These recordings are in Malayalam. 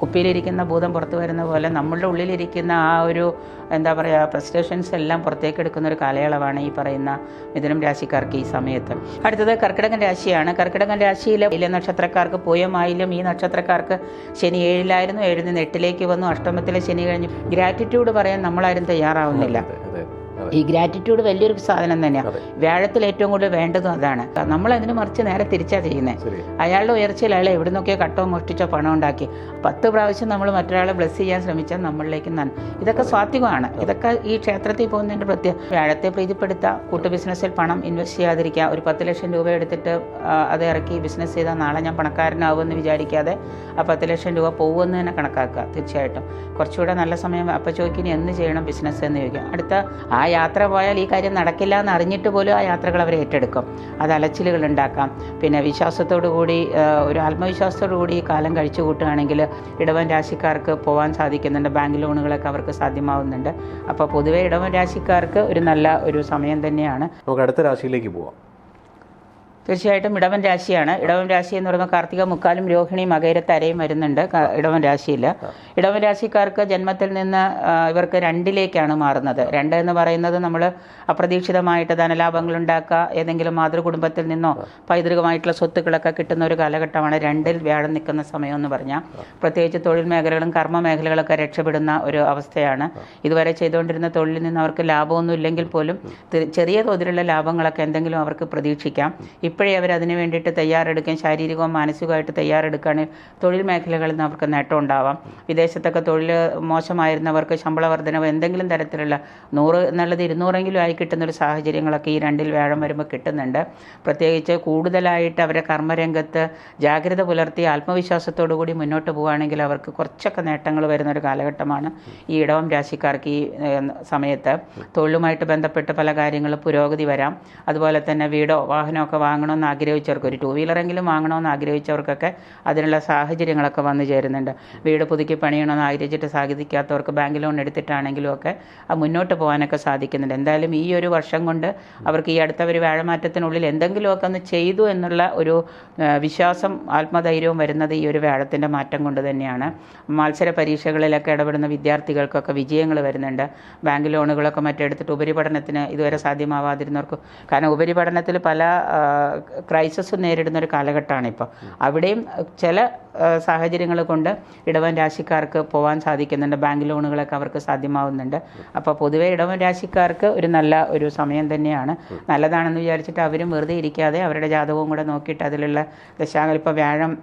കുപ്പിയിലിരിക്കുന്ന ഭൂതം പുറത്തു വരുന്ന പോലെ നമ്മളുടെ ഉള്ളിലിരിക്കുന്ന ആ ഒരു എന്താ പറയുക പ്രസ്റ്റേഷൻസ് എല്ലാം പുറത്തേക്ക് എടുക്കുന്ന ഒരു കാലയളവാണ് ഈ പറയുന്ന മിഥുനം രാശിക്കാർക്ക് ഈ സമയത്ത്. അടുത്തത് കർക്കിടകൻ രാശിയാണ്. കർക്കിടകൻ രാശിയിലെ ഇല നക്ഷത്രക്കാർക്ക് പൂയമായാലും ഈ നക്ഷത്രക്കാർക്ക് ശനി ഏഴിലായിരുന്നു ഏഴിൽ എട്ടിലേക്ക് വന്നു അഷ്ടമത്തിലെ ശനി കഴിഞ്ഞു. ഗ്രാറ്റിറ്റ്യൂഡ് പറയാൻ നമ്മളാരും തയ്യാറാവുന്നില്ല. ഈ ഗ്രാറ്റിറ്റ്യൂഡ് വലിയൊരു സാധനം തന്നെയാണ് വ്യാഴത്തിൽ ഏറ്റവും കൂടുതൽ വേണ്ടതും അതാണ്. നമ്മൾ അതിന് മറിച്ച് നേരെ തിരിച്ചാ ചെയ്യുന്നത് അയാളുടെ ഉയർച്ചയിൽ അയാൾ എവിടെ നിന്നൊക്കെയോ കട്ടോ മോഷ്ടിച്ചോ പണം ഉണ്ടാക്കി. പത്ത് പ്രാവശ്യം നമ്മൾ മറ്റൊരാളെ ബ്ലസ് ചെയ്യാൻ ശ്രമിച്ചാൽ നമ്മളിലേക്ക് നൻ ഇതൊക്കെ സ്വാത്വികമാണ്. ഇതൊക്കെ ഈ ക്ഷേത്രത്തിൽ പോകുന്നതിന്റെ പ്രത്യേക വ്യാഴത്തെ പ്രീതിപ്പെടുത്തുക കൂട്ടു ബിസിനസ്സിൽ പണം ഇൻവെസ്റ്റ് ചെയ്യാതിരിക്കുക ഒരു പത്ത് ലക്ഷം രൂപ എടുത്തിട്ട് അത് ഇറക്കി ബിസിനസ് ചെയ്താൽ നാളെ ഞാൻ പണക്കാരനാവുമെന്ന് വിചാരിക്കാതെ ആ പത്ത് ലക്ഷം രൂപ പോകുമെന്ന് തന്നെ കണക്കാക്കുക തീർച്ചയായിട്ടും. കുറച്ചുകൂടെ നല്ല സമയം അപ്പം ചോദിക്കിനി എന്ന് ചെയ്യണം ബിസിനസ് എന്ന് ചോദിക്കാം. അടുത്ത ആ യാത്ര പോയാൽ ഈ കാര്യം നടക്കില്ല എന്ന് അറിഞ്ഞിട്ട് പോലും ആ യാത്രകൾ അവർ ഏറ്റെടുക്കും. അത് അലച്ചിലുകൾ ഉണ്ടാക്കാം. പിന്നെ വിശ്വാസത്തോടു കൂടി ഒരു ആത്മവിശ്വാസത്തോടു കൂടി ഈ കാലം കഴിച്ചു കൂട്ടുകയാണെങ്കിൽ ഇടവൻ രാശിക്കാർക്ക് പോകാൻ സാധിക്കുന്നുണ്ട്. ബാങ്ക് ലോണുകളൊക്കെ അവർക്ക് സാധ്യമാവുന്നുണ്ട്. അപ്പോൾ പൊതുവേ ഇടവൻ രാശിക്കാർക്ക് ഒരു നല്ല ഒരു സമയം തന്നെയാണ്. നമുക്ക് അടുത്ത രാശിയിലേക്ക് പോവാം. തീർച്ചയായിട്ടും ഇടവൻ രാശിയാണ്. ഇടവൻ രാശി എന്ന് പറയുമ്പോൾ കാർത്തിക മുക്കാലും രോഹിണി മകയിരത്തരയും വരുന്നുണ്ട് ഇടവൻ രാശിയിൽ ഇടവൻ രാശിക്കാർക്ക് ജന്മത്തിൽ നിന്ന് ഇവർക്ക് രണ്ടിലേക്കാണ് മാറുന്നത്. രണ്ട് എന്ന് പറയുന്നത് നമ്മൾ അപ്രതീക്ഷിതമായിട്ട് ധനലാഭങ്ങൾ ഉണ്ടാക്കുക ഏതെങ്കിലും മാതൃകുടുംബത്തിൽ നിന്നോ പൈതൃകമായിട്ടുള്ള സ്വത്തുക്കളൊക്കെ കിട്ടുന്ന ഒരു കാലഘട്ടമാണ് രണ്ടിൽ വ്യാഴം നിൽക്കുന്ന സമയം എന്ന് പറഞ്ഞാൽ പ്രത്യേകിച്ച് തൊഴിൽ മേഖലകളും കർമ്മ മേഖലകളൊക്കെ രക്ഷപ്പെടുന്ന ഒരു അവസ്ഥയാണ്. ഇതുവരെ ചെയ്തുകൊണ്ടിരുന്ന തൊഴിലിൽ നിന്ന് അവർക്ക് ലാഭമൊന്നും ഇല്ലെങ്കിൽ പോലും ചെറിയ തോതിലുള്ള ലാഭങ്ങളൊക്കെ എന്തെങ്കിലും അവർക്ക് പ്രതീക്ഷിക്കാം. ഇപ്പോഴേ അവർ അതിന് വേണ്ടിയിട്ട് തയ്യാറെടുക്കാൻ ശാരീരികവും മാനസികമായിട്ട് തയ്യാറെടുക്കുകയാണെങ്കിൽ തൊഴിൽ മേഖലകളിൽ നിന്ന് അവർക്ക് നേട്ടം ഉണ്ടാവാം. വിദേശത്തൊക്കെ തൊഴിൽ മോശമായിരുന്നവർക്ക് ശമ്പള വർധനവ് എന്തെങ്കിലും തരത്തിലുള്ള നൂറ് എന്നുള്ളത് ഇരുന്നൂറെങ്കിലും ആയി കിട്ടുന്നൊരു സാഹചര്യങ്ങളൊക്കെ ഈ രണ്ടിൽ വേഴം വരുമ്പോൾ കിട്ടുന്നുണ്ട്. പ്രത്യേകിച്ച് കൂടുതലായിട്ട് അവരെ കർമ്മരംഗത്ത് ജാഗ്രത പുലർത്തി ആത്മവിശ്വാസത്തോടു കൂടി മുന്നോട്ട് പോവുകയാണെങ്കിൽ അവർക്ക് കുറച്ചൊക്കെ നേട്ടങ്ങൾ വരുന്ന ഒരു കാലഘട്ടമാണ് ഈ ഇടവം രാശിക്കാർക്ക് ഈ സമയത്ത്. തൊഴിലുമായിട്ട് ബന്ധപ്പെട്ട് പല കാര്യങ്ങളും പുരോഗതി വരാം. അതുപോലെ തന്നെ വീടോ വാഹനമൊക്കെ വാങ്ങണമെന്ന് ആഗ്രഹിച്ചവർക്ക് ഒരു ടൂ വീലറെങ്കിലും വാങ്ങണമെന്ന് ആഗ്രഹിച്ചവർക്കൊക്കെ അതിനുള്ള സാഹചര്യങ്ങളൊക്കെ വന്നു ചേരുന്നുണ്ട്. വീട് പുതുക്കി പണിയണമെന്ന് ആഗ്രഹിച്ചിട്ട് സാധിക്കാത്തവർക്ക് ബാങ്ക് ലോൺ എടുത്തിട്ടാണെങ്കിലും ഒക്കെ മുന്നോട്ട് പോകാനൊക്കെ സാധിക്കുന്നുണ്ട്. എന്തായാലും ഈ ഒരു വർഷം കൊണ്ട് അവർക്ക് ഈ അടുത്ത ഒരു വ്യാഴമാറ്റത്തിനുള്ളിൽ എന്തെങ്കിലുമൊക്കെ ഒന്ന് ചെയ്തു എന്നുള്ള ഒരു വിശ്വാസം ആത്മധൈര്യവും വരുന്നത് ഈ ഒരു വ്യാഴത്തിന്റെ മാറ്റം കൊണ്ട് തന്നെയാണ്. മത്സര പരീക്ഷകളിലൊക്കെ ഇടപെടുന്ന വിദ്യാർത്ഥികൾക്കൊക്കെ വിജയങ്ങൾ വരുന്നുണ്ട്. ബാങ്ക് ലോണുകളൊക്കെ മറ്റെടുത്തിട്ട് ഉപരിപഠനത്തിന് ഇതുവരെ സാധ്യമാവാതിരുന്നവർക്ക് കാരണം ഉപരിപഠനത്തിൽ പല ക്രൈസിസും നേരിടുന്ന ഒരു കാലഘട്ടമാണ് ഇപ്പോൾ അവിടെയും ചില സാഹചര്യങ്ങൾ കൊണ്ട് ഇടവൻ രാശിക്കാർക്ക് പോകാൻ സാധിക്കുന്നുണ്ട്. ബാങ്ക് ലോണുകളൊക്കെ അവർക്ക് സാധ്യമാവുന്നുണ്ട്. അപ്പോൾ പൊതുവേ ഇടവൻ രാശിക്കാർക്ക് ഒരു നല്ല ഒരു സമയം തന്നെയാണ്. നല്ലതാണെന്ന് വിചാരിച്ചിട്ട് അവരും വെറുതെ ഇരിക്കാതെ അവരുടെ ജാതകവും കൂടെ നോക്കിയിട്ട് അതിലുള്ള ദശാകൽ ഇപ്പോൾ വ്യാഴം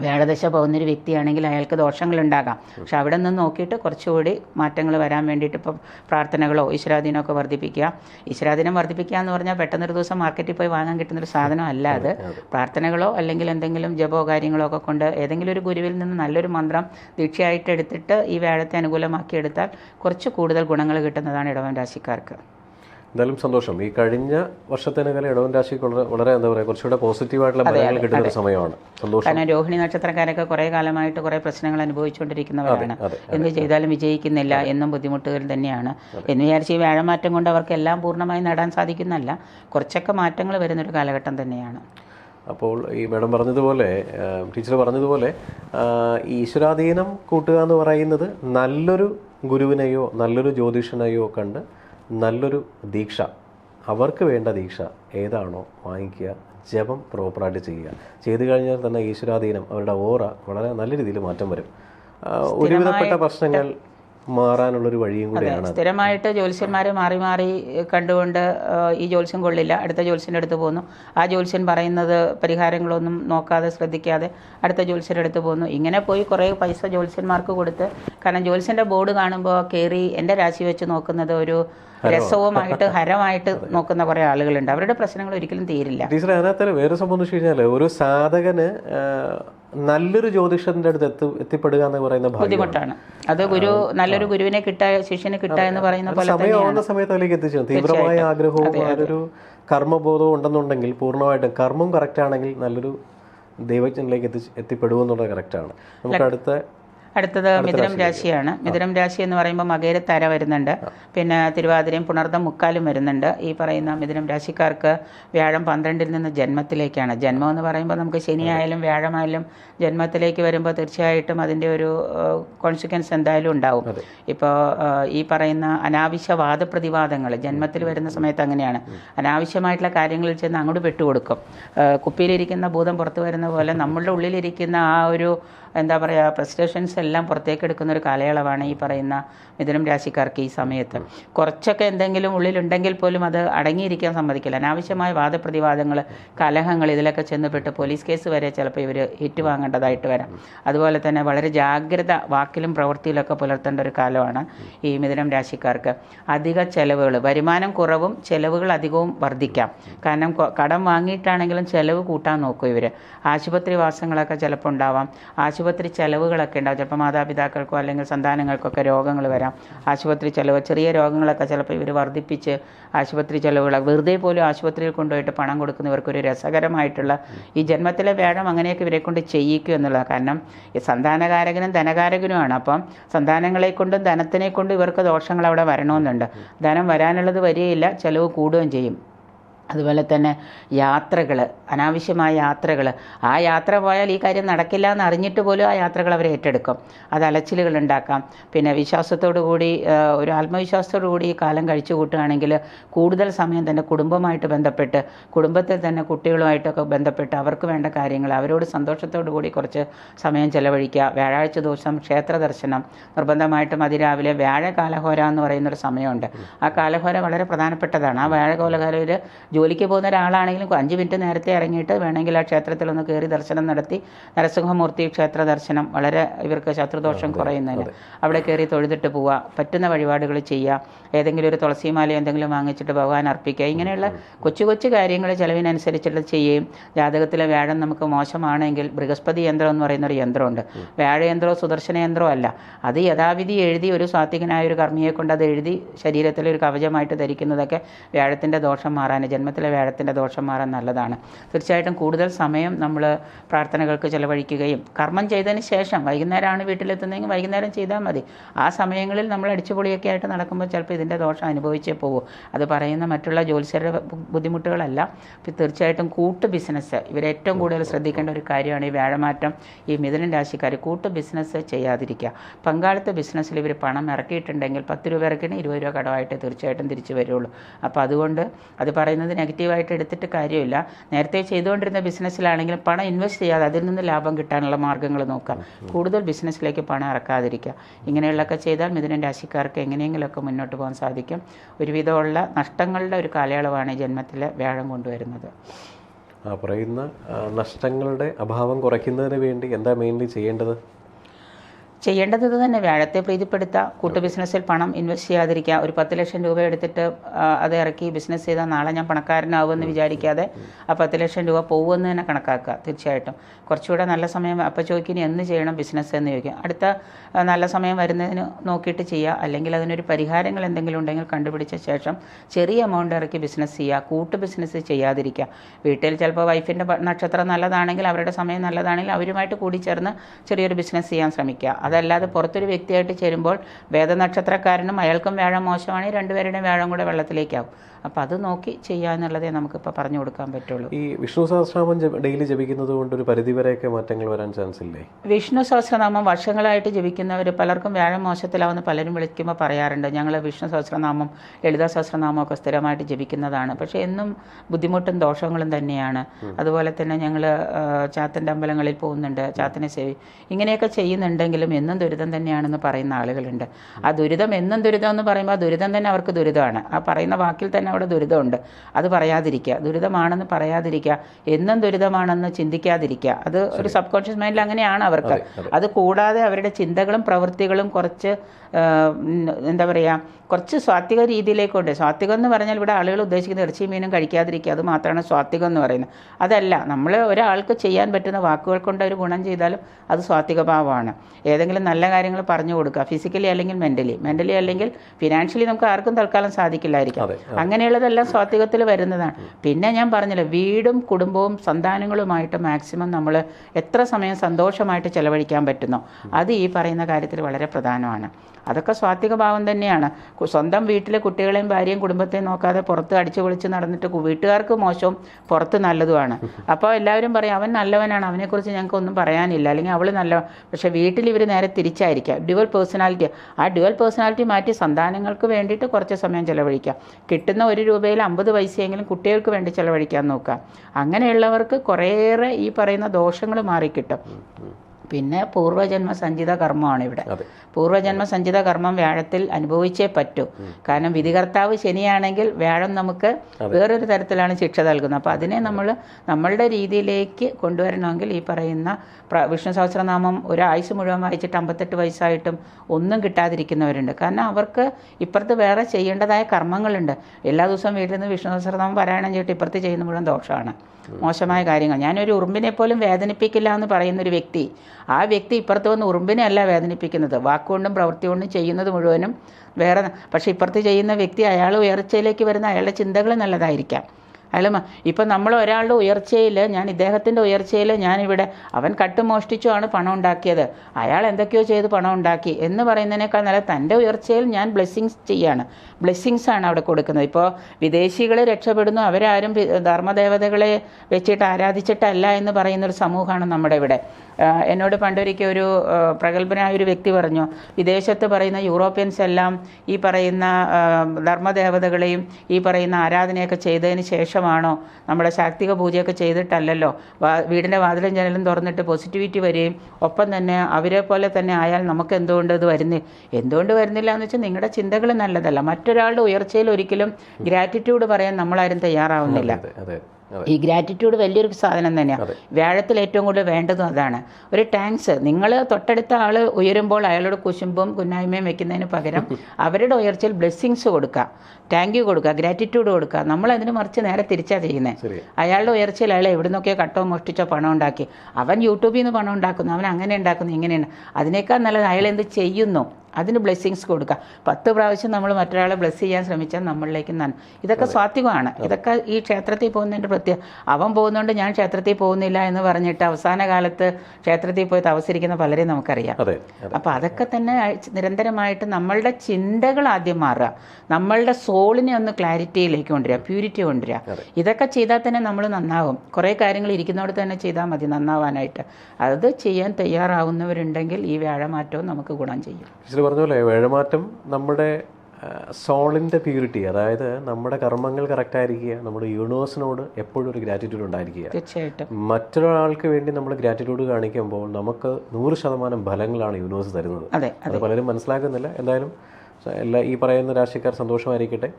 വ്യാഴദശ പോകുന്നൊരു വ്യക്തിയാണെങ്കിൽ അയാൾക്ക് ദോഷങ്ങളുണ്ടാകാം. പക്ഷെ അവിടെ നിന്ന് നോക്കിയിട്ട് കുറച്ചുകൂടി മാറ്റങ്ങൾ വരാൻ വേണ്ടിയിട്ട് ഇപ്പം പ്രാർത്ഥനകളോ ഈശ്വരാധീനമൊക്കെ വർദ്ധിപ്പിക്കുക. ഈശ്വരാധീനം വർദ്ധിപ്പിക്കുക എന്ന് പറഞ്ഞാൽ പെട്ടെന്നൊരു ദിവസം മാർക്കറ്റിൽ പോയി വാങ്ങാൻ കിട്ടുന്നൊരു സാധനം അല്ല അത്. പ്രാർത്ഥനകളോ അല്ലെങ്കിൽ എന്തെങ്കിലും ജപോ കാര്യങ്ങളോ ഒക്കെ കൊണ്ട് ഏതെങ്കിലും ഒരു ഗുരുവിൽ നിന്ന് നല്ലൊരു മന്ത്രം ദീക്ഷയായിട്ട് എടുത്തിട്ട് ഈ വ്യാഴത്തെ അനുകൂലമാക്കി എടുത്താൽ കുറച്ച് കൂടുതൽ ഗുണങ്ങൾ കിട്ടുന്നതാണ് ഇടവൻ രാശിക്കാർക്ക്. എന്തായാലും സന്തോഷം. ഈ കഴിഞ്ഞ വർഷത്തേക്കാളും ഇടവൻ രാശിക്ക് വളരെ എന്താ പറയുക കുറച്ചുകൂടെ പോസിറ്റീവായിട്ടുള്ള ഫലങ്ങൾ കിട്ടുന്ന ഒരു സമയമാണ്. സന്തോഷം. കാരണം രോഹിണി നക്ഷത്രക്കാരൊക്കെ കുറേ കാലമായിട്ട് കുറേ പ്രശ്നങ്ങൾ അനുഭവിച്ചുകൊണ്ടിരിക്കുന്നവരാണ്. എന്ത് ചെയ്താലും വിജയിക്കുന്നില്ല എന്നും ബുദ്ധിമുട്ടുകൾ തന്നെയാണ്. എന്ന് വിചാരിച്ച് ഈ വ്യാഴമാറ്റം കൊണ്ട് അവർക്ക് എല്ലാം പൂർണമായി നേടാൻ സാധിക്കുന്നല്ല കുറച്ചൊക്കെ മാറ്റങ്ങൾ വരുന്നൊരു കാലഘട്ടം തന്നെയാണ്. അപ്പോൾ ഈ മാഡം പറഞ്ഞതുപോലെ ടീച്ചർ പറഞ്ഞതുപോലെ ഈശ്വരാധീനം കൂട്ടുക എന്ന് പറയുന്നത് നല്ലൊരു ഗുരുവിനെയോ നല്ലൊരു ജ്യോതിഷനെയോ കണ്ട് നല്ലൊരു ദീക്ഷ. അവർക്ക് വേണ്ട ദീക്ഷ ഏതാണോ വാങ്ങിക്കുക ജപം പ്രോപ്പറായിട്ട് ചെയ്യുക. ചെയ്തു കഴിഞ്ഞാൽ തന്നെ ഈശ്വരാധീനം അവരുടെ ഓറ വളരെ നല്ല രീതിയിൽ മാറ്റം വരും. ഒരുവിധപ്പെട്ട പ്രശ്നങ്ങൾ മാറാനുള്ളൊരു വഴിയും കൂടിയാണ് സ്ഥിരമായിട്ട് ജ്യോത്സ്യന്മാരെ മാറി മാറി കണ്ടുകൊണ്ട് ഈ ജ്യോത്സ്യം കൊള്ളില്ല. അടുത്ത ജ്യോത്സ്യന്റെ അടുത്ത് പോകുന്നു ആ ജ്യോത്സ്യൻ പറയുന്നത് പരിഹാരങ്ങളൊന്നും നോക്കാതെ ശ്രദ്ധിക്കാതെ അടുത്ത ജ്യോത്സ്യന്റെ അടുത്ത് പോകുന്നു ഇങ്ങനെ പോയി കുറേ പൈസ ജ്യോത്സ്യന്മാർക്ക് കൊടുത്ത് കാരണം ജ്യോത്സ്യന്റെ ബോർഡ് കാണുമ്പോൾ കയറി എന്റെ രാശി വെച്ച് നോക്കുന്നത് ഒരു രസവുമായിട്ട് ഹരമായിട്ട് നോക്കുന്ന കുറെ ആളുകളുണ്ട്. അവരുടെ പ്രശ്നങ്ങൾ ഒരിക്കലും തീരില്ല. ടീച്ചർ അതിനകത്ത് വേറെ വെച്ച് കഴിഞ്ഞാൽ ഒരു സാധകന് നല്ലൊരു ജ്യോതിഷന്റെ അടുത്ത് എത്തി എത്തിപ്പെടുക എന്ന് പറയുന്ന ബുദ്ധിമുട്ടാണ്. അത് ഗുരു നല്ലൊരു ഗുരുവിനെ കിട്ടുക ശിഷ്യനെ കിട്ടുക എന്ന് പറയുന്ന പോലെ സമയമാവുന്ന സമയത്ത് അതിലേക്ക് എത്തിച്ചു. തീവ്രമായ ആഗ്രഹവും അതൊരു കർമ്മബോധവും ഉണ്ടെന്നുണ്ടെങ്കിൽ പൂർണമായിട്ടും കർമ്മം കറക്റ്റ് ആണെങ്കിൽ നല്ലൊരു ദൈവജ്ഞനിലേക്ക് എത്തി എത്തിപ്പെടുമെന്നുള്ളത് കറക്റ്റാണ് നമുക്ക് അടുത്ത അടുത്തത് മിഥുനം രാശിയാണ്. മിഥുനം രാശി എന്ന് പറയുമ്പോൾ മകേരത്തര വരുന്നുണ്ട്. പിന്നെ തിരുവാതിരയും പുണർദം മുക്കാലും വരുന്നുണ്ട്. ഈ പറയുന്ന മിഥുനം രാശിക്കാർക്ക് വ്യാഴം പന്ത്രണ്ടിൽ നിന്ന് ജന്മത്തിലേക്കാണ്. ജന്മം എന്ന് പറയുമ്പോൾ നമുക്ക് ശനിയായാലും വ്യാഴമായാലും ജന്മത്തിലേക്ക് വരുമ്പോൾ തീർച്ചയായിട്ടും അതിന്റെ ഒരു കോൺസിക്വൻസ് എന്തായാലും ഉണ്ടാവും. ഇപ്പോൾ ഈ പറയുന്ന അനാവശ്യ വാദപ്രതിവാദങ്ങൾ ജന്മത്തിൽ വരുന്ന സമയത്ത് അങ്ങനെയാണ്. അനാവശ്യമായിട്ടുള്ള കാര്യങ്ങളിൽ ചെന്ന് അങ്ങോട്ട് പെട്ടുകൊടുക്കും. കുപ്പിയിലിരിക്കുന്ന ഭൂതം പുറത്തു വരുന്ന പോലെ നമ്മളുടെ ഉള്ളിലിരിക്കുന്ന ആ ഒരു എന്താ പറയുക പ്രസ്റ്റേഷൻസ് എല്ലാം പുറത്തേക്ക് എടുക്കുന്ന ഒരു കാലയളവാണ് ഈ പറയുന്ന മിഥുനം രാശിക്കാർക്ക് ഈ സമയത്ത്. കുറച്ചൊക്കെ എന്തെങ്കിലും ഉള്ളിലുണ്ടെങ്കിൽ പോലും അത് അടങ്ങിയിരിക്കാൻ സമ്മതിക്കില്ല. അനാവശ്യമായ വാദപ്രതിവാദങ്ങൾ കലഹങ്ങൾ ഇതിലൊക്കെ ചെന്നപ്പെട്ട് പോലീസ് കേസ് വരെ ചിലപ്പോൾ ഇവർ ഹിറ്റ് വാങ്ങേണ്ടതായിട്ട് വരാം. അതുപോലെ തന്നെ വളരെ ജാഗ്രത വാക്കിലും പ്രവൃത്തിയിലൊക്കെ പുലർത്തേണ്ട ഒരു കാലമാണ് ഈ മിഥുനം രാശിക്കാർക്ക്. അധിക ചെലവുകൾ വരുമാനം കുറവും ചെലവുകൾ അധികവും വർദ്ധിക്കാം. കാരണം കടം വാങ്ങിയിട്ടാണെങ്കിലും ചെലവ് കൂട്ടാൻ നോക്കും ഇവർ ആശുപത്രി വാസങ്ങളൊക്കെ ചിലപ്പോൾ ഉണ്ടാവാം. ആശുപത്രി ചെലവുകളൊക്കെ ഉണ്ടാവും. ചിലപ്പോൾ മാതാപിതാക്കൾക്കോ അല്ലെങ്കിൽ സന്താനങ്ങൾക്കൊക്കെ രോഗങ്ങൾ വരാം. ആശുപത്രി ചിലവ് ചെറിയ രോഗങ്ങളൊക്കെ ചിലപ്പോൾ ഇവർ വർദ്ധിപ്പിച്ച് ആശുപത്രി ചിലവുകൾ വെറുതെ പോലും ആശുപത്രിയിൽ കൊണ്ടുപോയിട്ട് പണം കൊടുക്കുന്നവർക്കൊരു രസകരമായിട്ടുള്ള ഈ ജന്മത്തിലെ വേണം അങ്ങനെയൊക്കെ ഇവരെ കൊണ്ട് ചെയ്യിക്കും എന്നുള്ളത് കാരണം ഈ സന്താനകാരകനും ധനകാരകനുമാണ്. അപ്പം സന്താനങ്ങളെ കൊണ്ടും ധനത്തിനെ കൊണ്ടും ഇവർക്ക് ദോഷങ്ങൾ അവിടെ വരണമെന്നുണ്ട്. ധനം വരാനുള്ളത് വരികയില്ല ചിലവ് കൂടുകയും ചെയ്യും. അതുപോലെ തന്നെ യാത്രകൾ അനാവശ്യമായ യാത്രകൾ ആ യാത്ര പോയാൽ ഈ കാര്യം നടക്കില്ല എന്ന് അറിഞ്ഞിട്ട് പോലും ആ യാത്രകൾ അവർ ഏറ്റെടുക്കും. അത് അലച്ചിലുകൾ ഉണ്ടാക്കാം. പിന്നെ വിശ്വാസത്തോടു കൂടി ഒരു ആത്മവിശ്വാസത്തോടു കൂടി ഈ കാലം കഴിച്ചു കൂട്ടുകയാണെങ്കിൽ കൂടുതൽ സമയം തന്നെ കുടുംബമായിട്ട് ബന്ധപ്പെട്ട് കുടുംബത്തിൽ തന്നെ കുട്ടികളുമായിട്ടൊക്കെ ബന്ധപ്പെട്ട് അവർക്ക് വേണ്ട കാര്യങ്ങൾ അവരോട് സന്തോഷത്തോടു കൂടി കുറച്ച് സമയം ചെലവഴിക്കുക വ്യാഴാഴ്ച ദിവസം ക്ഷേത്ര ദർശനം നിർബന്ധമായിട്ടും അതിരാവിലെ വ്യാഴ കാലഹോര എന്ന് പറയുന്നൊരു സമയമുണ്ട്. ആ കാലഹോര വളരെ പ്രധാനപ്പെട്ടതാണ്. ആ വ്യാഴ കാലഹോരയിൽ ജോലിക്ക് പോകുന്ന ഒരാളാണെങ്കിലും അഞ്ച് മിനിറ്റ് നേരത്തെ ഇറങ്ങിയിട്ട് വേണമെങ്കിൽ ആ ക്ഷേത്രത്തിൽ ഒന്ന് കയറി ദർശനം നടത്തി നരസിംഹമൂർത്തി ക്ഷേത്ര ദർശനം. വളരെ ഇവർക്ക് ശത്രുദോഷം കുറയുന്നതിന്. അവിടെ കയറി തൊഴുതിട്ട് പോവുക. പറ്റുന്ന വഴിപാടുകൾ ചെയ്യുക. ഏതെങ്കിലും ഒരു തുളസിമാല എന്തെങ്കിലും വാങ്ങിച്ചിട്ട് ഭഗവാൻ അർപ്പിക്കുക. ഇങ്ങനെയുള്ള കൊച്ചു കൊച്ചു കാര്യങ്ങൾ ചിലവിനനുസരിച്ചിട്ട് ചെയ്യുകയും ജാതകത്തിലെ വ്യാഴം നമുക്ക് മോശമാണെങ്കിൽ ബൃഹസ്പതി യന്ത്രം എന്ന് പറയുന്ന ഒരു യന്ത്രമുണ്ട്. വ്യാഴയന്ത്രമോ സുദർശന യന്ത്രമോ അല്ല. അത് യഥാവിധി എഴുതി ഒരു സാത്വികനായ ഒരു കർമ്മിയെ കൊണ്ട് അത് എഴുതി ശരീരത്തിലെ ഒരു കവചമായിട്ട് ധരിക്കുന്നതൊക്കെ വ്യാഴത്തിന്റെ ദോഷം മാറാൻ ജന്മത്തിലെ വ്യാഴത്തിന്റെ ദോഷം മാറാൻ നല്ലതാണ്. തീർച്ചയായിട്ടും കൂടുതൽ സമയം നമ്മൾ പ്രാർത്ഥനകൾക്ക് ചിലവഴിക്കുകയും കർമ്മം ചെയ്തതിന് ശേഷം വൈകുന്നേരമാണ് വീട്ടിലെത്തുന്നതെങ്കിൽ വൈകുന്നേരം ചെയ്താൽ മതി. ആ സമയങ്ങളിൽ നമ്മൾ അടിച്ചുപൊളിയൊക്കെ ആയിട്ട് നടക്കുമ്പോൾ ചിലപ്പോൾ ഇതിന്റെ ദോഷം അനുഭവിച്ചേ പോകും അത് പറയുന്ന മറ്റുള്ള ജോലിസ്ഥരുടെ ബുദ്ധിമുട്ടുകളല്ല. തീർച്ചയായിട്ടും കൂട്ട് ബിസിനസ് ഇവരേറ്റവും കൂടുതൽ ശ്രദ്ധിക്കേണ്ട ഒരു കാര്യമാണ് ഈ വ്യാഴമാറ്റം. ഈ മിഥുനൻ രാശിക്കാർ കൂട്ട് ബിസിനസ് ചെയ്യാതിരിക്കുക. പങ്കാളിത്ത ബിസിനസ്സിൽ ഇവർ പണം ഇറക്കിയിട്ടുണ്ടെങ്കിൽ പത്ത് രൂപ ഇറക്കിയിട്ട് ഇരുപത് രൂപ കടമായിട്ട് തീർച്ചയായിട്ടും തിരിച്ചു വരുള്ളൂ. അപ്പോൾ അതുകൊണ്ട് അത് പറയുന്നത് നെഗറ്റീവായിട്ട് എടുത്തിട്ട് കാര്യമില്ല. നേരത്തെ ചെയ്തുകൊണ്ടിരുന്ന ബിസിനസ്സിലാണെങ്കിലും പണം ഇൻവെസ്റ്റ് ചെയ്യാതെ അതിൽ നിന്ന് ലാഭം കിട്ടാനുള്ള മാർഗങ്ങൾ നോക്കാം കൂടുതൽ ബിസിനസ്സിലേക്ക് പണം ഇറക്കാതിരിക്കുക. ഇങ്ങനെയുള്ളതൊക്കെ ചെയ്താൽ മിഥുനൻ രാശിക്കാർക്ക് എങ്ങനെയെങ്കിലുമൊക്കെ മുന്നോട്ട് പോകാൻ സാധിക്കും. ഒരുവിധമുള്ള നഷ്ടങ്ങളുടെ ഒരു കാലയളവാണ് ജന്മത്തിൽ വ്യാഴം കൊണ്ടുവരുന്നത്. പറയുന്ന നഷ്ടങ്ങളുടെ അഭാവം കുറയ്ക്കുന്നതിന് വേണ്ടി എന്താ മെയിൻലി ചെയ്യേണ്ടത്? ചെയ്യേണ്ടത് ഇത് തന്നെ. വ്യാഴത്തെ പ്രീതിപ്പെടുത്തുക കൂട്ടു ബിസിനസ്സിൽ പണം ഇൻവെസ്റ്റ് ചെയ്യാതിരിക്കുക ഒരു പത്ത് ലക്ഷം രൂപ എടുത്തിട്ട് അത് ഇറക്കി ബിസിനസ് ചെയ്താൽ നാളെ ഞാൻ പണക്കാരനാവുമെന്ന് വിചാരിക്കാതെ ആ പത്ത് ലക്ഷം രൂപ പോകുമെന്ന് തന്നെ കണക്കാക്കുക തീർച്ചയായിട്ടും. കുറച്ചുകൂടെ നല്ല സമയം അപ്പോൾ ചോദിക്കിനി എന്ന് ചെയ്യണം ബിസിനസ്? എന്ന് ചോദിക്കും അടുത്ത നല്ല സമയം വരുന്നതിന് നോക്കിയിട്ട് ചെയ്യുക അല്ലെങ്കിൽ അതിനൊരു പരിഹാരങ്ങൾ എന്തെങ്കിലും ഉണ്ടെങ്കിൽ കണ്ടുപിടിച്ച ശേഷം ചെറിയ എമൗണ്ട് ഇറക്കി ബിസിനസ് ചെയ്യുക കൂട്ട് ബിസിനസ് ചെയ്യാതിരിക്കുക വീട്ടിൽ ചിലപ്പോൾ വൈഫിന്റെ നക്ഷത്രം നല്ലതാണെങ്കിൽ അവരുടെ സമയം നല്ലതാണെങ്കിൽ അവരുമായിട്ട് കൂടി ചേർന്ന് ചെറിയൊരു ബിസിനസ് ചെയ്യാൻ ശ്രമിക്കുക അതല്ലാതെ പുറത്തൊരു വ്യക്തിയായിട്ട് ചേരുമ്പോൾ വേദനക്ഷത്രക്കാരനും അയാൾക്കും വ്യാഴം മോശമാണെങ്കിൽ രണ്ടുപേരുടെയും വ്യാഴം കൂടെ വെള്ളത്തിലേക്കാവും. അപ്പോൾ അത് നോക്കി ചെയ്യാന്നുള്ളതേ നമുക്കിപ്പോൾ പറഞ്ഞു കൊടുക്കാൻ പറ്റുള്ളൂ. ഈ വിഷ്ണു സഹസ്രനാമം ഡെയിലി ജപിക്കുന്നത് കൊണ്ട് ഒരു പരിധിവരെയൊക്കെ മാറ്റങ്ങൾ വരാൻ ചാൻസ് ഇല്ലേ? വിഷ്ണു സഹസ്രനാമം വർഷങ്ങളായിട്ട് ജപിക്കുന്നവർ പലർക്കും വ്യാഴം മോശത്തിലാവുന്ന പലരും വിളിക്കുമ്പോൾ പറയാറുണ്ട് ഞങ്ങൾ വിഷ്ണു സഹസ്രനാമം ലളിത സഹസ്രനാമം ഒക്കെ സ്ഥിരമായിട്ട് ജപിക്കുന്നതാണ്. പക്ഷേ എന്നും ബുദ്ധിമുട്ടും ദോഷങ്ങളും തന്നെയാണ്. അതുപോലെ തന്നെ ഞങ്ങൾ ചാത്തന്റെ അമ്പലങ്ങളിൽ പോകുന്നുണ്ട് ചാത്തനെ സേവി ഇങ്ങനെയൊക്കെ ചെയ്യുന്നുണ്ടെങ്കിലും എന്നും ദുരിതം തന്നെയാണെന്ന് പറയുന്ന ആളുകളുണ്ട്. ആ ദുരിതം എന്നും ദുരിതം എന്ന് പറയുമ്പോൾ ആ ദുരിതം തന്നെ അവർക്ക് ദുരിതമാണ്. ആ പറയുന്ന വാക്കിൽ തന്നെ അവിടെ ദുരിതമുണ്ട്. അത് പറയാതിരിക്കുക. ദുരിതമാണെന്ന് പറയാതിരിക്കുക. എന്നും ദുരിതമാണെന്ന് ചിന്തിക്കാതിരിക്കുക. അത് ഒരു സബ് കോൺഷ്യസ് മൈൻഡിൽ അങ്ങനെയാണ് അവർക്ക്. അത് കൂടാതെ അവരുടെ ചിന്തകളും പ്രവൃത്തികളും കുറച്ച് എന്താ പറയുക കുറച്ച് സ്വാത്വിക രീതിയിലേക്കുണ്ട്. സ്വാത്വികം എന്ന് പറഞ്ഞാൽ ഇവിടെ ആളുകൾ ഉദ്ദേശിക്കുന്നത് ഇറച്ചി മീനും കഴിക്കാതിരിക്കുക. അത് മാത്രമാണ് സ്വാത്വികം എന്ന് പറയുന്നത്. അതല്ല നമ്മൾ ഒരാൾക്ക് ചെയ്യാൻ പറ്റുന്ന വാക്കുകൾ കൊണ്ട് ഒരു ഗുണം ചെയ്താലും അത് സ്വാത്വിക ഭാവമാണ് ഏതെങ്കിലും നല്ല കാര്യങ്ങൾ പറഞ്ഞു കൊടുക്കുക ഫിസിക്കലി അല്ലെങ്കിൽ മെന്റലി മെന്റലി അല്ലെങ്കിൽ ഫിനാൻഷ്യലി നമുക്ക് ആർക്കും തൽക്കാലം സാധിക്കില്ലായിരിക്കും. അങ്ങനെയുള്ളതെല്ലാം സ്വാത്വികത്തിൽ വരുന്നതാണ്. പിന്നെ ഞാൻ പറഞ്ഞല്ലോ വീടും കുടുംബവും സന്താനങ്ങളുമായിട്ട് മാക്സിമം നമ്മൾ എത്ര സമയം സന്തോഷമായിട്ട് ചെലവഴിക്കാൻ പറ്റുന്നോ? അത് ഈ പറയുന്ന കാര്യത്തിൽ വളരെ പ്രധാനമാണ്. അതൊക്കെ സ്വാത്വിക ഭാവം തന്നെയാണ്. സ്വന്തം വീട്ടിലെ കുട്ടികളെയും ഭാര്യയും കുടുംബത്തെയും നോക്കാതെ പുറത്ത് അടിച്ചു പൊളിച്ച് നടന്നിട്ട് വീട്ടുകാർക്ക് മോശവും പുറത്ത് നല്ലതുമാണ്. അപ്പോൾ എല്ലാവരും പറയും അവൻ നല്ലവനാണ്. അവനെക്കുറിച്ച് ഞങ്ങൾക്ക് ഒന്നും പറയാനില്ല. അല്ലെങ്കിൽ അവൾ നല്ല പക്ഷേ വീട്ടിൽ ഇവർ നേരെ തിരിച്ചായിരിക്കാം. ഡ്യുവൽ പേഴ്സണാലിറ്റി ആ ഡ്യുവൽ പേഴ്സണാലിറ്റി മാറ്റി സന്താനങ്ങൾക്ക് വേണ്ടിയിട്ട് കുറച്ച് സമയം ചിലവഴിക്കാം. കിട്ടുന്ന ഒരു രൂപയിൽ അമ്പത് പൈസയെങ്കിലും കുട്ടികൾക്ക് വേണ്ടി ചിലവഴിക്കാൻ നോക്കുക അങ്ങനെയുള്ളവർക്ക് കുറേയേറെ ഈ പറയുന്ന ദോഷങ്ങൾ മാറിക്കിട്ടും. പിന്നെ പൂർവജന്മ സഞ്ചിത കർമ്മമാണ് ഇവിടെ. പൂർവജന്മ സഞ്ചിത കർമ്മം വ്യാഴത്തിൽ അനുഭവിച്ചേ പറ്റൂ. കാരണം വിധികർത്താവ് ശനിയാണെങ്കിൽ വ്യാഴം നമുക്ക് വേറൊരു തരത്തിലാണ് ശിക്ഷ നൽകുന്നത്. അപ്പോൾ അതിനെ നമ്മൾ നമ്മളുടെ രീതിയിലേക്ക് കൊണ്ടുവരണമെങ്കിൽ ഈ പറയുന്ന വിഷ്ണു സഹസ്രനാമം ഒരാഴ്ച മുഴുവൻ വായിച്ചിട്ട് അമ്പത്തെട്ട് വയസ്സായിട്ടും ഒന്നും കിട്ടാതിരിക്കുന്നവരുണ്ട്. കാരണം അവർക്ക് ഇപ്പുറത്ത് വേറെ ചെയ്യേണ്ടതായ കർമ്മങ്ങളുണ്ട്. എല്ലാ ദിവസവും വീട്ടിൽ നിന്ന് വിഷ്ണു സഹസ്രനാമം പാരായണം ചെയ്തിട്ട് ഇപ്പുറത്ത് ചെയ്യുന്ന മുഴുവൻ ദോഷമാണ്. മോശമായ കാര്യങ്ങൾ. ഞാനൊരു ഉറുമ്പിനെ പോലും വേദനിപ്പിക്കില്ല എന്ന് പറയുന്നൊരു വ്യക്തി ആ വ്യക്തി ഇപ്പുറത്ത് വന്ന് ഉറുമ്പിനെ അല്ല വേദനിപ്പിക്കുന്നത്. വാക്കുകൊണ്ടും പ്രവൃത്തി കൊണ്ടും ചെയ്യുന്നത് മുഴുവനും വേറെ പക്ഷേ ഇപ്പുറത്ത് ചെയ്യുന്ന വ്യക്തി അയാൾ ഉയർച്ചയിലേക്ക് വരുന്ന അയാളുടെ ചിന്തകൾ നല്ലതായിരിക്കാം. അയാൾ ഇപ്പം നമ്മൾ ഒരാളുടെ ഉയർച്ചയിൽ ഞാൻ ഇദ്ദേഹത്തിന്റെ ഉയർച്ചയിൽ ഞാനിവിടെ അവൻ കട്ട് മോഷ്ടിച്ചുമാണ് പണം ഉണ്ടാക്കിയത്. അയാൾ എന്തൊക്കെയോ ചെയ്ത് പണം ഉണ്ടാക്കി. എന്ന് പറയുന്നതിനേക്കാൾ നല്ല തന്റെ ഉയർച്ചയിൽ ഞാൻ ബ്ലെസ്സിങ്സ് ചെയ്യാണ്. ബ്ലെസ്സിങ്സ് ആണ് അവിടെ കൊടുക്കുന്നത്. ഇപ്പോൾ വിദേശികൾ രക്ഷപ്പെടുന്നു അവരാരും ധർമ്മദേവതകളെ വെച്ചിട്ട് ആരാധിച്ചിട്ടല്ല എന്ന് പറയുന്നൊരു സമൂഹമാണ് നമ്മുടെ ഇവിടെ. എന്നോട് പണ്ടൊരിക്കൽ ഒരു പ്രഗത്ഭനായ ഒരു വ്യക്തി പറഞ്ഞു വിദേശത്ത് പറയുന്ന യൂറോപ്യൻസ് എല്ലാം ഈ പറയുന്ന ധർമ്മദേവതകളെയും ഈ പറയുന്ന ആരാധനയൊക്കെ ചെയ്തതിന് ശേഷമാണോ നമ്മുടെ ശാക്തിക പൂജയൊക്കെ ചെയ്തിട്ടല്ലല്ലോ. വീടിന്റെ വാതിലും ജനലും തുറന്നിട്ട് പോസിറ്റിവിറ്റി വരികയും ഒപ്പം തന്നെ അവരെ പോലെ തന്നെ ആയാൽ നമുക്ക് എന്തുകൊണ്ട് ഇത് വരുന്നില്ല എന്തുകൊണ്ട് വരുന്നില്ല എന്ന് വെച്ചാൽ നിങ്ങളുടെ ചിന്തകൾ നല്ലതല്ല. മറ്റൊരാളുടെ ഉയർച്ചയിൽ ഒരിക്കലും ഗ്രാറ്റിറ്റ്യൂഡ് പറയാൻ നമ്മളാരും തയ്യാറാവുന്നില്ല. ഈ ഗ്രാറ്റിറ്റ്യൂഡ് വലിയൊരു സാധനം തന്നെയാണ് വ്യാഴത്തിൽ ഏറ്റവും കൂടുതൽ വേണ്ടതും അതാണ്. ഒരു ടാങ്ക്സ് നിങ്ങൾ തൊട്ടടുത്ത ആൾ ഉയരുമ്പോൾ അയാളോട് കുശുമ്പും കുന്നായ്മയും വെക്കുന്നതിന് പകരം അവരുടെ ഉയർച്ചയിൽ ബ്ലെസ്സിങ്സ് കൊടുക്കുക താങ്ക് യു കൊടുക്കുക ഗ്രാറ്റിറ്റ്യൂഡ് കൊടുക്കുക നമ്മൾ അതിന് മറിച്ച് നേരെ തിരിച്ചാണ് ചെയ്യുന്നത് അയാളുടെ ഉയർച്ചയിൽ അയാൾ എവിടെ നിന്നൊക്കെയോ കട്ടോ മോഷ്ടിച്ചോ പണം ഉണ്ടാക്കി. അവൻ യൂട്യൂബിൽ നിന്ന് പണം ഉണ്ടാക്കുന്നു. അവൻ അങ്ങനെ ഉണ്ടാക്കുന്നു ഇങ്ങനെയാണ്. അതിനേക്കാൾ നല്ലത് അയാൾ എന്ത് ചെയ്യുന്നു? അതിന് ബ്ലെസ്സിങ്സ് കൊടുക്കുക പത്ത് പ്രാവശ്യം നമ്മൾ മറ്റൊരാളെ ബ്ലെസ് ചെയ്യാൻ ശ്രമിച്ചാൽ നമ്മളിലേക്ക് നന്മ ഇതൊക്കെ സ്വാത്വികമാണ്. ഇതൊക്കെ ഈ ക്ഷേത്രത്തിൽ പോകുന്നതിന്റെ പ്രത്യേക അവൻ പോകുന്നതുകൊണ്ട് ഞാൻ ക്ഷേത്രത്തിൽ പോകുന്നില്ല എന്ന് പറഞ്ഞിട്ട് അവസാന കാലത്ത് ക്ഷേത്രത്തിൽ പോയി തപസിരിക്കുന്ന പലരെയും നമുക്കറിയാം. അപ്പോൾ അതൊക്കെ തന്നെ നിരന്തരമായിട്ട് നമ്മളുടെ ചിന്തകൾ ആദ്യം മാറുക. നമ്മളുടെ സോളിനെ ഒന്ന് ക്ലാരിറ്റിയിലേക്ക് കൊണ്ടുവരിക പ്യൂരിറ്റി കൊണ്ടുവരിക. ഇതൊക്കെ ചെയ്താൽ തന്നെ നമ്മൾ നന്നാവും. കുറേ കാര്യങ്ങൾ ഇരിക്കുന്നവിടെ തന്നെ ചെയ്താൽ മതി നന്നാവാനായിട്ട്. അത് ചെയ്യാൻ തയ്യാറാവുന്നവരുണ്ടെങ്കിൽ ഈ വ്യാഴമാറ്റവും നമുക്ക് ഗുണം ചെയ്യും. പറഞ്ഞ പോലെ വേഴമാറ്റം നമ്മുടെ സോളിന്റെ പ്യൂരിറ്റി അതായത് നമ്മുടെ കർമ്മങ്ങൾ കറക്റ്റ് ആയിരിക്കുക നമ്മുടെ യൂണിവേഴ്സിനോട് എപ്പോഴും ഒരു ഗ്രാറ്റിറ്റ്യൂഡ് ഉണ്ടായിരിക്കുക. തീർച്ചയായിട്ടും. മറ്റൊരാൾക്ക് വേണ്ടി നമ്മൾ ഗ്രാറ്റിറ്റ്യൂഡ് കാണിക്കുമ്പോൾ നമുക്ക് നൂറ് ശതമാനം ഫലങ്ങളാണ് യൂണിവേഴ്സ് തരുന്നത്. അതെ അത് പലരും മനസ്സിലാക്കുന്നില്ല. എന്തായാലും എല്ലാ ഈ പറയുന്ന രാശിക്കാർ സന്തോഷമായിരിക്കട്ടെ.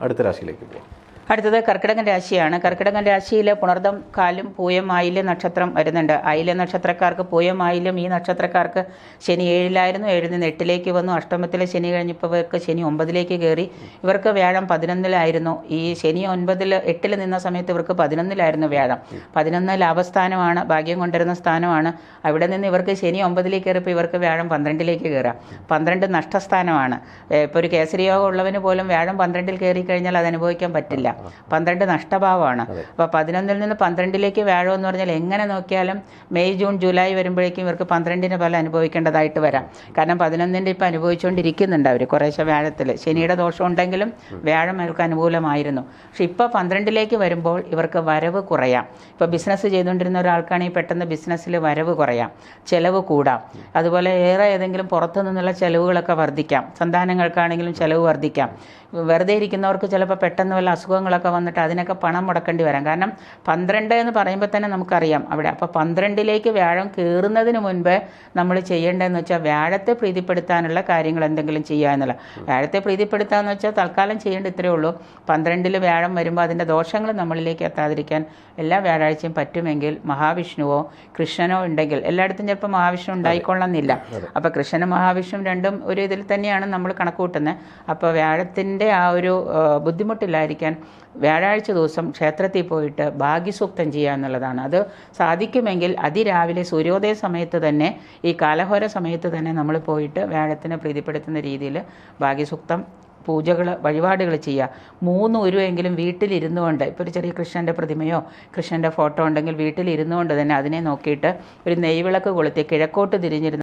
അടുത്ത രാശിയിലേക്ക് പോകാം അടുത്തത് കർക്കിടകൻ രാശിയാണ്. കർക്കിടകൻ രാശിയിൽ പുണർദം കാലും പൂയം ആയില്യം നക്ഷത്രം വരുന്നുണ്ട്. ആയില്യം നക്ഷത്രക്കാർക്ക് പൂയം ആയില്യം ഈ നക്ഷത്രക്കാർക്ക് ശനി ഏഴിലായിരുന്നു. ഏഴിൽ നിന്ന് എട്ടിലേക്ക് വന്നു. അഷ്ടമത്തിലെ ശനി കഴിഞ്ഞപ്പോൾ ഇവർക്ക് ശനി ഒമ്പതിലേക്ക് കയറി. ഇവർക്ക് വ്യാഴം പതിനൊന്നിലായിരുന്നു. ഈ ശനി ഒൻപതിൽ എട്ടിൽ നിന്ന സമയത്ത് ഇവർക്ക് പതിനൊന്നിലായിരുന്നു വ്യാഴം. പതിനൊന്ന് ലാഭസ്ഥാനമാണ് ഭാഗ്യം കൊണ്ടുവരുന്ന സ്ഥാനമാണ്. അവിടെ നിന്ന് ഇവർക്ക് ശനി ഒമ്പതിലേക്ക് കയറിയപ്പോൾ ഇവർക്ക് വ്യാഴം പന്ത്രണ്ടിലേക്ക് കയറാം പന്ത്രണ്ട് നഷ്ടസ്ഥാനമാണ്. ഇപ്പോൾ ഒരു കേസരി യോഗം ഉള്ളവന് പോലും വ്യാഴം പന്ത്രണ്ടിൽ കയറി കഴിഞ്ഞാൽ അത് അനുഭവിക്കാൻ പറ്റില്ല. പന്ത്രണ്ട് നഷ്ടഭാവമാണ്. അപ്പോൾ പതിനൊന്നിൽ നിന്ന് പന്ത്രണ്ടിലേക്ക് വ്യാഴം എന്ന് പറഞ്ഞാൽ എങ്ങനെ നോക്കിയാലും മെയ് ജൂൺ ജൂലൈ വരുമ്പോഴേക്കും ഇവർക്ക് പന്ത്രണ്ടിന് ഫലം അനുഭവിക്കേണ്ടതായിട്ട് വരാം. കാരണം പതിനൊന്നിന്റെ ഇപ്പം അനുഭവിച്ചുകൊണ്ടിരിക്കുന്നുണ്ട് അവർ കുറേശ്ശെ വ്യാഴത്തിൽ. ശനിയുടെ ദോഷം ഉണ്ടെങ്കിലും വ്യാഴം അവർക്ക് അനുകൂലമായിരുന്നു. പക്ഷെ ഇപ്പോൾ പന്ത്രണ്ടിലേക്ക് വരുമ്പോൾ ഇവർക്ക് വരവ് കുറയാം. ഇപ്പോൾ ബിസിനസ് ചെയ്തുകൊണ്ടിരുന്ന ഒരാൾക്കാണെങ്കിൽ പെട്ടെന്ന് ബിസിനസ്സിൽ വരവ് കുറയാം. ചെലവ് കൂടാം. അതുപോലെ ഏറെ ഏതെങ്കിലും പുറത്തു നിന്നുള്ള ചിലവുകളൊക്കെ വർദ്ധിക്കാം. സന്താനങ്ങൾക്കാണെങ്കിലും ചെലവ് വർദ്ധിക്കാം. വെറുതെ ഇരിക്കുന്നവർക്ക് ചിലപ്പോൾ പെട്ടെന്ന് വല്ല അസുഖങ്ങളൊക്കെ വന്നിട്ട് അതിനൊക്കെ പണം മുടക്കേണ്ടി വരാം. കാരണം പന്ത്രണ്ട് എന്ന് പറയുമ്പോൾ തന്നെ നമുക്കറിയാം അവിടെ. അപ്പോൾ പന്ത്രണ്ടിലേക്ക് വ്യാഴം കയറുന്നതിന് മുൻപ് നമ്മൾ ചെയ്യേണ്ടതെന്ന് വെച്ചാൽ വ്യാഴത്തെ പ്രീതിപ്പെടുത്താനുള്ള കാര്യങ്ങൾ എന്തെങ്കിലും ചെയ്യുക എന്നുള്ള വ്യാഴത്തെ പ്രീതിപ്പെടുത്താന്ന് വെച്ചാൽ തൽക്കാലം ചെയ്യേണ്ട ഇത്രയേ ഉള്ളൂ. പന്ത്രണ്ടിൽ വ്യാഴം വരുമ്പോൾ അതിന്റെ ദോഷങ്ങൾ നമ്മളിലേക്ക് എത്താതിരിക്കാൻ എല്ലാ വ്യാഴാഴ്ചയും പറ്റുമെങ്കിൽ മഹാവിഷ്ണുവോ കൃഷ്ണനോ ഉണ്ടെങ്കിൽ എല്ലായിടത്തും ചിലപ്പോൾ മഹാവിഷ്ണു ഉണ്ടായിക്കൊള്ളണമെന്നില്ല. അപ്പോൾ കൃഷ്ണനും മഹാവിഷ്ണുവും രണ്ടും ഒരു ഇതിൽ തന്നെയാണ് നമ്മൾ കണക്കുകൂട്ടുന്നത്. അപ്പോൾ വ്യാഴത്തിന്റെ ആ ഒരു ബുദ്ധിമുട്ടില്ലായിരിക്കാൻ വ്യാഴാഴ്ച ദിവസം ക്ഷേത്രത്തിൽ പോയിട്ട് ഭാഗ്യസൂക്തം ചെയ്യുക എന്നുള്ളതാണ്. അത് സാധിക്കുമെങ്കിൽ അതിരാവിലെ സൂര്യോദയ സമയത്ത് തന്നെ ഈ കാലഹോര സമയത്ത് തന്നെ നമ്മൾ പോയിട്ട് വ്യാഴത്തിനെ പ്രീതിപ്പെടുത്തുന്ന രീതിയിൽ ഭാഗ്യസൂക്തം പൂജകൾ വഴിപാടുകൾ ചെയ്യുക. മൂന്ന് ഉരുവെങ്കിലും വീട്ടിലിരുന്നു കൊണ്ട് ഇപ്പോൾ ഒരു ചെറിയ കൃഷ്ണന്റെ പ്രതിമയോ കൃഷ്ണന്റെ ഫോട്ടോ ഉണ്ടെങ്കിൽ വീട്ടിലിരുന്നു കൊണ്ട് തന്നെ അതിനെ നോക്കിയിട്ട് ഒരു നെയ്വിളക്ക് കൊളുത്തി കിഴക്കോട്ട് തിരിഞ്ഞിരുന്ന്